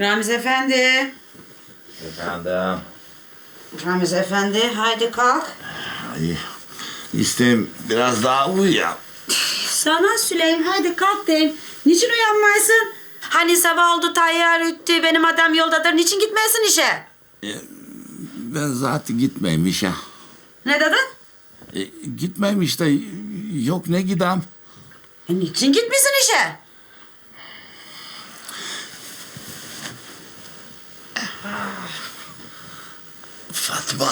Ramiz Efendi. Efendim. Ramiz Efendi haydi kalk. Ay, isteğim biraz daha uyu ya. Sana Süleyman haydi kalk deyim. Niçin uyanmaysın? Hani sabah oldu tayyar üttü benim adam yoldadır. Niçin gitmeyesin işe? Ben zaten gitmeyeyim işe. Ne dedin? E, gitmeyeyim işte. Yok ne gidem. E, niçin gitmişsin işe? Fatma.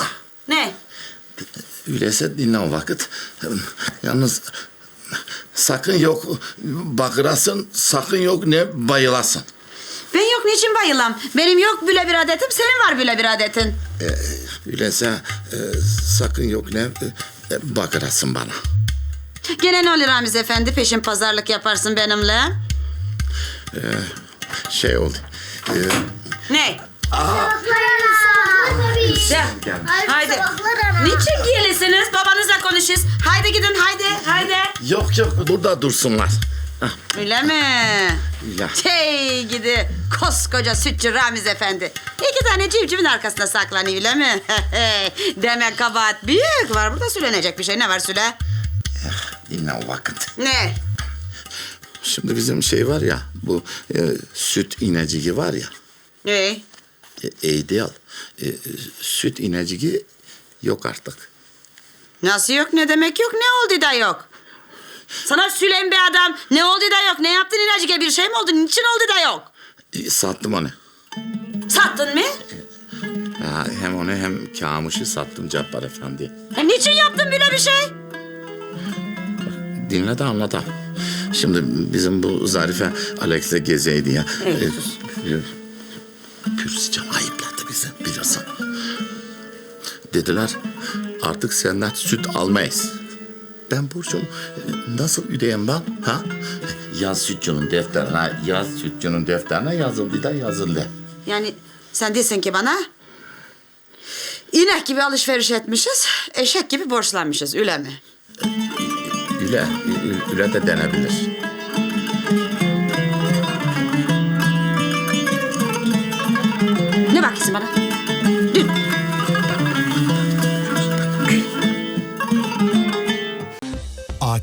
Ne? Öyleyse dinlen vakit. Yalnız sakın yok bakırasın, sakın yok ne bayılasın. Ben yok niçin bayılam? Benim yok böyle bir adetim, senin var böyle bir adetin. E, öyleyse e, sakın yok ne e, bakırasın bana. Gene ne olur Ramiz Efendi peşin pazarlık yaparsın benimle. Şey oldu. E, Ne? Gel. Haydi. Niçin gelisiniz? Babanızla konuşuz. Haydi gidin haydi haydi. yok yok burada dursunlar. Hah, Öyle mi? Ya. Şey gidi koskoca sütçü Ramiz Efendi. İki tane civcivin arkasında saklanıyor öyle mi? Demek kabahat büyük. Var burada söylenecek bir şey. Ne var söyle? dinle o vakit. Ne? Şimdi bizim şey var ya bu e, süt ineciği var ya. Ne? E, ideal. E, süt ineciği yok artık. Nasıl yok ne demek yok ne oldu da yok? Sana sülen bir adam ne oldu da yok? Ne yaptın inacık bir şey mi oldu? Niçin oldu da yok? E, sattım onu. Sattın mı? Ha, hem onu hem Kamuş'u sattım Cabbar Efendi'ye. E, niçin yaptın böyle bir şey? Dinle de anla da. Şimdi bizim bu Zarife Alex'le gezeydi ya. Evet. E, Pürsücan ayıpladı biliyorsun. Dediler artık senden süt almayız. Ben Burcu'm nasıl ödeyeyim ben? Ha? Yaz sütçünün defterine, yaz sütçünün defterine yazıldı da yazıldı. Yani sen değilsin ki bana. İnek gibi alışveriş etmişiz, eşek gibi borçlanmışız öyle mi? Üle, üle de denebilir. Ne bakıyorsun bana?